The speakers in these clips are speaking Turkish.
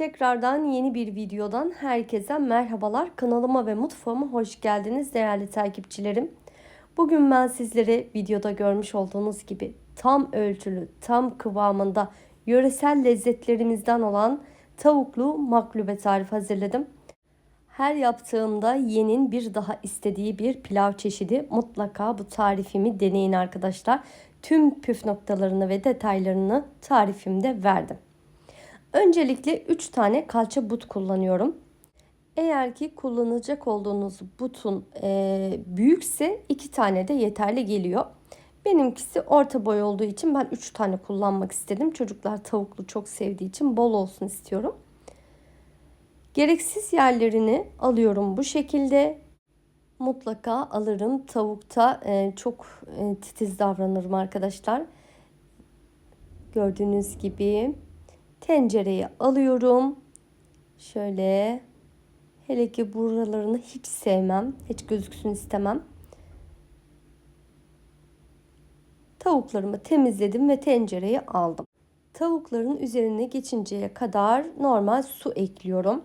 Tekrardan yeni bir videodan herkese merhabalar. Kanalıma ve mutfağıma hoş geldiniz değerli takipçilerim. Bugün ben sizlere videoda görmüş olduğunuz gibi tam ölçülü, tam kıvamında yöresel lezzetlerimizden olan tavuklu maklube tarif hazırladım. Her yaptığımda yenin bir daha istediği bir pilav çeşidi. Mutlaka bu tarifimi deneyin arkadaşlar. Tüm püf noktalarını ve detaylarını tarifimde verdim. Öncelikle 3 tane kalça but kullanıyorum. Eğer ki kullanacak olduğunuz butun e, büyükse 2 tane de yeterli geliyor. Benimkisi orta boy olduğu için ben 3 tane kullanmak istedim. Çocuklar tavuklu çok sevdiği için bol olsun istiyorum. Gereksiz yerlerini alıyorum bu şekilde. Mutlaka alırım. Tavukta e, çok e, titiz davranırım arkadaşlar. Gördüğünüz gibi tencereye alıyorum. Şöyle hele ki buralarını hiç sevmem. Hiç gözüksün istemem. Tavuklarımı temizledim ve tencereye aldım. Tavukların üzerine geçinceye kadar normal su ekliyorum.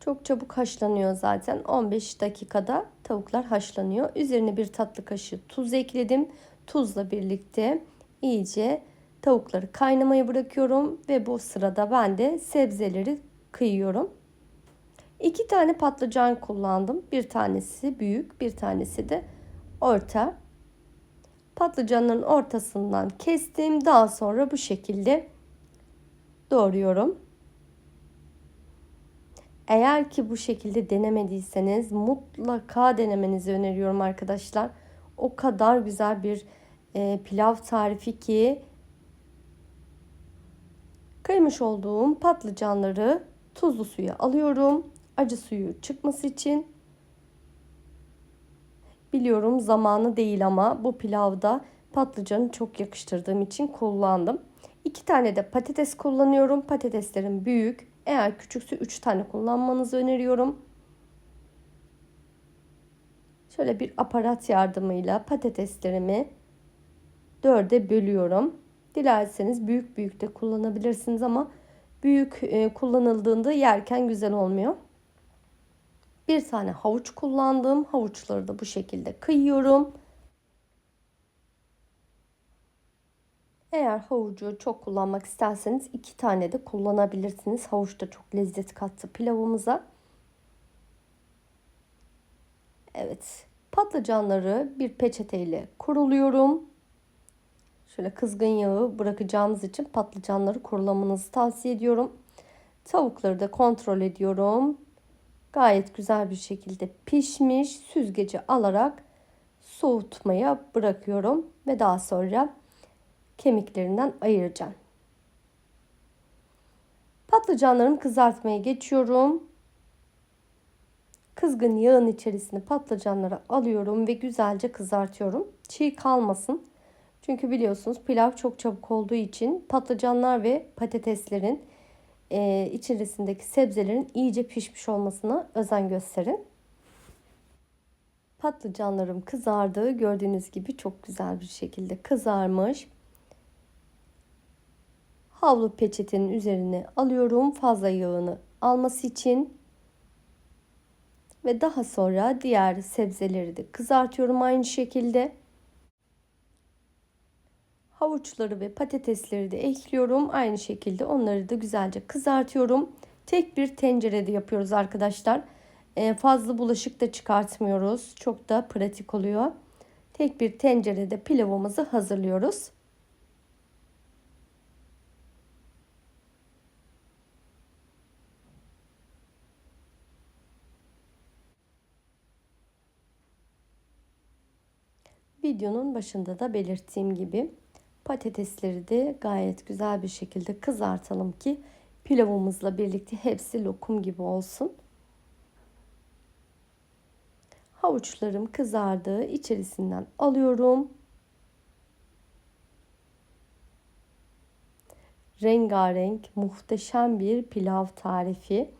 Çok çabuk haşlanıyor zaten. 15 dakikada tavuklar haşlanıyor. Üzerine bir tatlı kaşığı tuz ekledim. Tuzla birlikte iyice tavukları kaynamaya bırakıyorum ve bu sırada ben de sebzeleri kıyıyorum. İki tane patlıcan kullandım. Bir tanesi büyük, bir tanesi de orta. Patlıcanların ortasından kestim. Daha sonra bu şekilde doğruyorum. Eğer ki bu şekilde denemediyseniz mutlaka denemenizi öneriyorum arkadaşlar. O kadar güzel bir e, pilav tarifi ki kıymış olduğum patlıcanları tuzlu suya alıyorum. Acı suyu çıkması için. Biliyorum zamanı değil ama bu pilavda patlıcanı çok yakıştırdığım için kullandım. İki tane de patates kullanıyorum. Patateslerim büyük. Eğer küçükse 3 tane kullanmanızı öneriyorum. Şöyle bir aparat yardımıyla patateslerimi dörde bölüyorum. Dilerseniz büyük büyük de kullanabilirsiniz ama büyük e, kullanıldığında yerken güzel olmuyor. Bir tane havuç kullandım. Havuçları da bu şekilde kıyıyorum. Eğer havucu çok kullanmak isterseniz iki tane de kullanabilirsiniz. Havuç da çok lezzet kattı pilavımıza. Evet. Patlıcanları bir peçeteyle kuruluyorum. Şöyle kızgın yağı bırakacağımız için patlıcanları kurulamanızı tavsiye ediyorum. Tavukları da kontrol ediyorum. Gayet güzel bir şekilde pişmiş. Süzgeci alarak soğutmaya bırakıyorum ve daha sonra kemiklerinden ayıracağım. Patlıcanlarımı kızartmaya geçiyorum. Kızgın yağın içerisine patlıcanları alıyorum ve güzelce kızartıyorum. Çiğ kalmasın. Çünkü biliyorsunuz pilav çok çabuk olduğu için patlıcanlar ve patateslerin e, içerisindeki sebzelerin iyice pişmiş olmasına özen gösterin. Patlıcanlarım kızardı. Gördüğünüz gibi çok güzel bir şekilde kızarmış. Havlu peçetenin üzerine alıyorum fazla yağını alması için. Ve daha sonra diğer sebzeleri de kızartıyorum aynı şekilde. Havuçları ve patatesleri de ekliyorum. Aynı şekilde onları da güzelce kızartıyorum. Tek bir tencerede yapıyoruz arkadaşlar. Ee, fazla bulaşık da çıkartmıyoruz. Çok da pratik oluyor. Tek bir tencerede pilavımızı hazırlıyoruz. Videonun başında da belirttiğim gibi patatesleri de gayet güzel bir şekilde kızartalım ki pilavımızla birlikte hepsi lokum gibi olsun. Havuçlarım kızardı. içerisinden alıyorum. Rengarenk muhteşem bir pilav tarifi.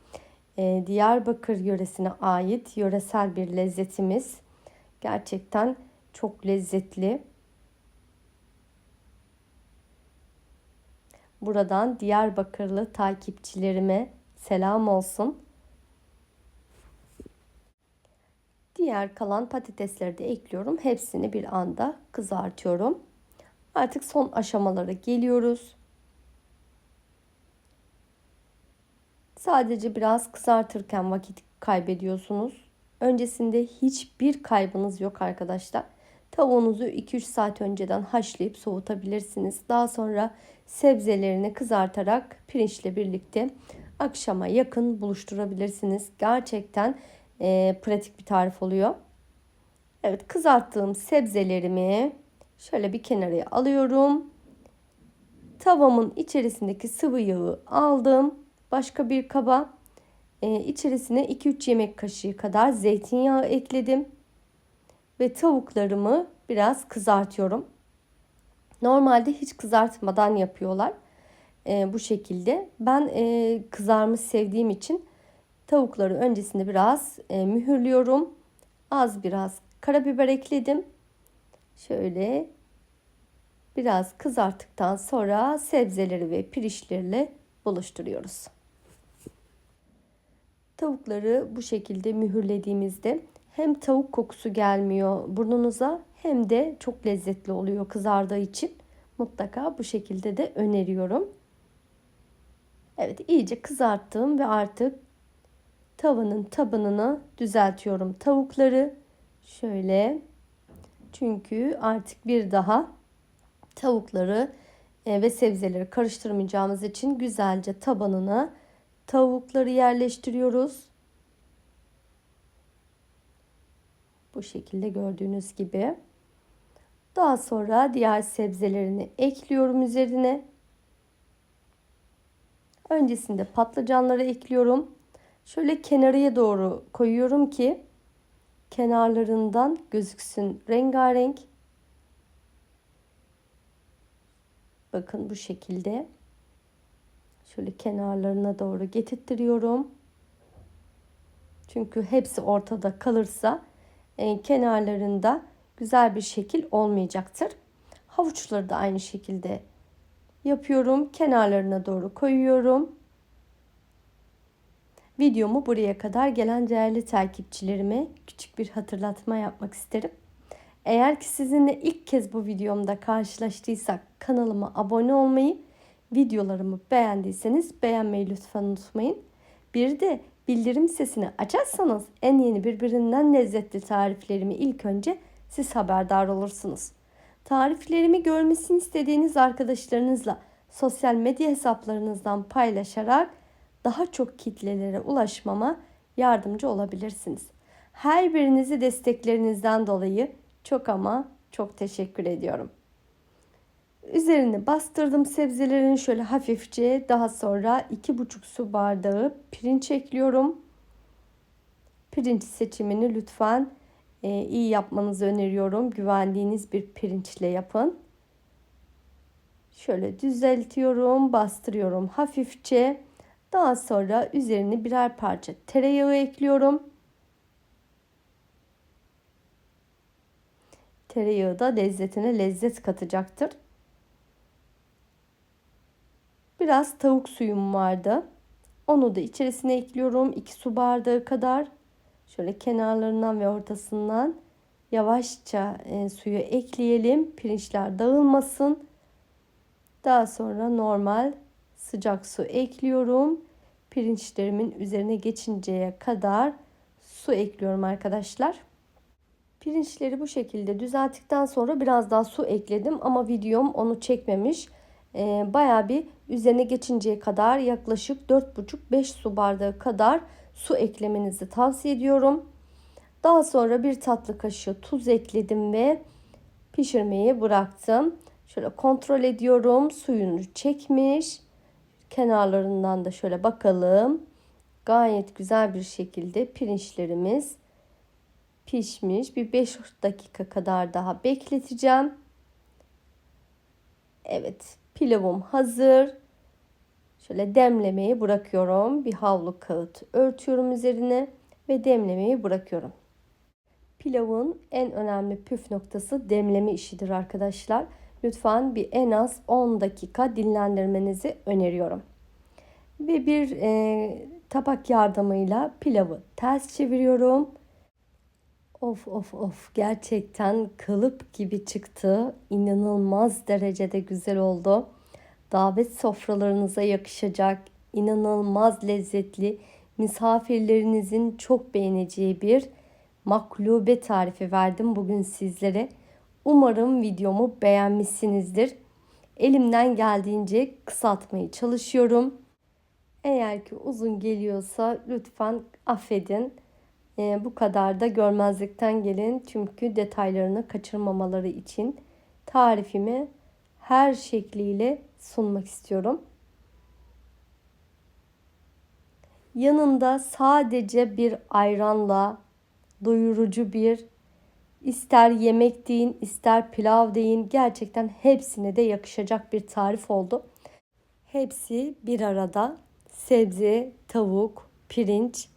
Ee, Diyarbakır yöresine ait yöresel bir lezzetimiz. Gerçekten çok lezzetli. Buradan Diyarbakırlı takipçilerime selam olsun. Diğer kalan patatesleri de ekliyorum. Hepsini bir anda kızartıyorum. Artık son aşamalara geliyoruz. Sadece biraz kızartırken vakit kaybediyorsunuz. Öncesinde hiçbir kaybınız yok arkadaşlar. Tavuğunuzu 2-3 saat önceden haşlayıp soğutabilirsiniz. Daha sonra sebzelerini kızartarak pirinçle birlikte akşama yakın buluşturabilirsiniz. Gerçekten e, pratik bir tarif oluyor. Evet kızarttığım sebzelerimi şöyle bir kenara alıyorum. Tavamın içerisindeki sıvı yağı aldım. Başka bir kaba e, içerisine 2-3 yemek kaşığı kadar zeytinyağı ekledim. Ve tavuklarımı biraz kızartıyorum. Normalde hiç kızartmadan yapıyorlar. E, bu şekilde. Ben e, kızarmış sevdiğim için tavukları öncesinde biraz e, mühürlüyorum. Az biraz karabiber ekledim. Şöyle biraz kızarttıktan sonra sebzeleri ve pirinçlerle buluşturuyoruz. Tavukları bu şekilde mühürlediğimizde hem tavuk kokusu gelmiyor burnunuza hem de çok lezzetli oluyor kızardığı için. Mutlaka bu şekilde de öneriyorum. Evet iyice kızarttım ve artık tavanın tabanını düzeltiyorum tavukları. Şöyle çünkü artık bir daha tavukları e, ve sebzeleri karıştırmayacağımız için güzelce tabanına tavukları yerleştiriyoruz. Bu şekilde gördüğünüz gibi. Daha sonra diğer sebzelerini ekliyorum üzerine. Öncesinde patlıcanları ekliyorum. Şöyle kenarıya doğru koyuyorum ki kenarlarından gözüksün rengarenk. Bakın bu şekilde. Şöyle kenarlarına doğru getirtiyorum. Çünkü hepsi ortada kalırsa kenarlarında güzel bir şekil olmayacaktır. Havuçları da aynı şekilde yapıyorum. Kenarlarına doğru koyuyorum. Videomu buraya kadar gelen değerli takipçilerime küçük bir hatırlatma yapmak isterim. Eğer ki sizinle ilk kez bu videomda karşılaştıysak kanalıma abone olmayı, videolarımı beğendiyseniz beğenmeyi lütfen unutmayın. Bir de bildirim sesini açarsanız en yeni birbirinden lezzetli tariflerimi ilk önce siz haberdar olursunuz. Tariflerimi görmesini istediğiniz arkadaşlarınızla sosyal medya hesaplarınızdan paylaşarak daha çok kitlelere ulaşmama yardımcı olabilirsiniz. Her birinizi desteklerinizden dolayı çok ama çok teşekkür ediyorum. Üzerine bastırdım sebzelerin şöyle hafifçe. Daha sonra 2,5 su bardağı pirinç ekliyorum. Pirinç seçimini lütfen e, iyi yapmanızı öneriyorum. Güvendiğiniz bir pirinçle yapın. Şöyle düzeltiyorum, bastırıyorum hafifçe. Daha sonra üzerine birer parça tereyağı ekliyorum. Tereyağı da lezzetine lezzet katacaktır. Biraz tavuk suyum vardı. Onu da içerisine ekliyorum. 2 su bardağı kadar. Şöyle kenarlarından ve ortasından yavaşça e, suyu ekleyelim. Pirinçler dağılmasın. Daha sonra normal sıcak su ekliyorum. Pirinçlerimin üzerine geçinceye kadar su ekliyorum arkadaşlar. Pirinçleri bu şekilde düzelttikten sonra biraz daha su ekledim ama videom onu çekmemiş. Ee, Baya bir üzerine geçinceye kadar yaklaşık 4,5-5 su bardağı kadar su eklemenizi tavsiye ediyorum. Daha sonra bir tatlı kaşığı tuz ekledim ve pişirmeyi bıraktım. Şöyle kontrol ediyorum. Suyunu çekmiş. Kenarlarından da şöyle bakalım. Gayet güzel bir şekilde pirinçlerimiz pişmiş. Bir 5 dakika kadar daha bekleteceğim. Evet, pilavım hazır. Şöyle demlemeyi bırakıyorum. Bir havlu kağıt örtüyorum üzerine ve demlemeyi bırakıyorum. Pilavın en önemli püf noktası demleme işidir arkadaşlar. lütfen bir en az 10 dakika dinlendirmenizi öneriyorum. Ve bir e, tabak yardımıyla pilavı ters çeviriyorum. Of of of gerçekten kalıp gibi çıktı. İnanılmaz derecede güzel oldu. Davet sofralarınıza yakışacak, inanılmaz lezzetli, misafirlerinizin çok beğeneceği bir maklube tarifi verdim bugün sizlere. Umarım videomu beğenmişsinizdir. Elimden geldiğince kısaltmaya çalışıyorum. Eğer ki uzun geliyorsa lütfen affedin. Ee, bu kadar da görmezlikten gelin. Çünkü detaylarını kaçırmamaları için tarifimi her şekliyle sunmak istiyorum. Yanında sadece bir ayranla doyurucu bir ister yemek deyin ister pilav deyin gerçekten hepsine de yakışacak bir tarif oldu. Hepsi bir arada sebze, tavuk, pirinç.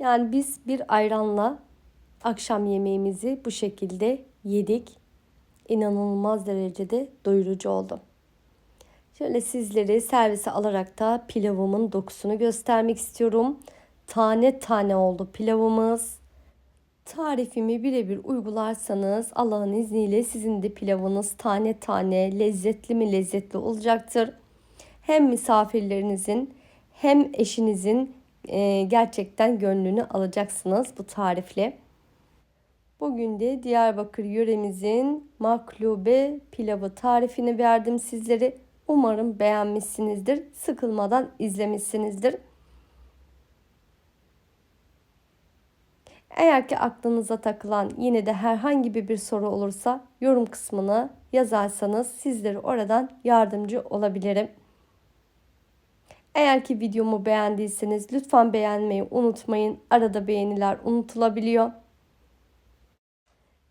Yani biz bir ayranla akşam yemeğimizi bu şekilde yedik. İnanılmaz derecede doyurucu oldu. Şöyle sizleri servise alarak da pilavımın dokusunu göstermek istiyorum. Tane tane oldu pilavımız. Tarifimi birebir uygularsanız Allah'ın izniyle sizin de pilavınız tane tane lezzetli mi lezzetli olacaktır. Hem misafirlerinizin hem eşinizin e, gerçekten gönlünü alacaksınız bu tarifle. Bugün de Diyarbakır yöremizin maklube pilavı tarifini verdim sizlere. Umarım beğenmişsinizdir. Sıkılmadan izlemişsinizdir. Eğer ki aklınıza takılan yine de herhangi bir soru olursa yorum kısmına yazarsanız sizlere oradan yardımcı olabilirim. Eğer ki videomu beğendiyseniz lütfen beğenmeyi unutmayın. Arada beğeniler unutulabiliyor.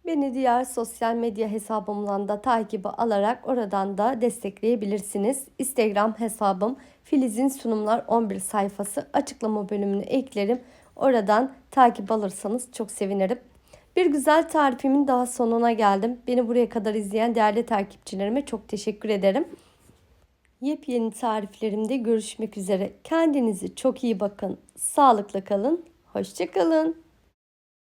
Beni diğer sosyal medya hesabımdan da takibi alarak oradan da destekleyebilirsiniz. Instagram hesabım Filiz'in sunumlar 11 sayfası açıklama bölümünü eklerim. Oradan takip alırsanız çok sevinirim. Bir güzel tarifimin daha sonuna geldim. Beni buraya kadar izleyen değerli takipçilerime çok teşekkür ederim. Yepyeni tariflerimde görüşmek üzere. Kendinize çok iyi bakın. Sağlıkla kalın. Hoşçakalın.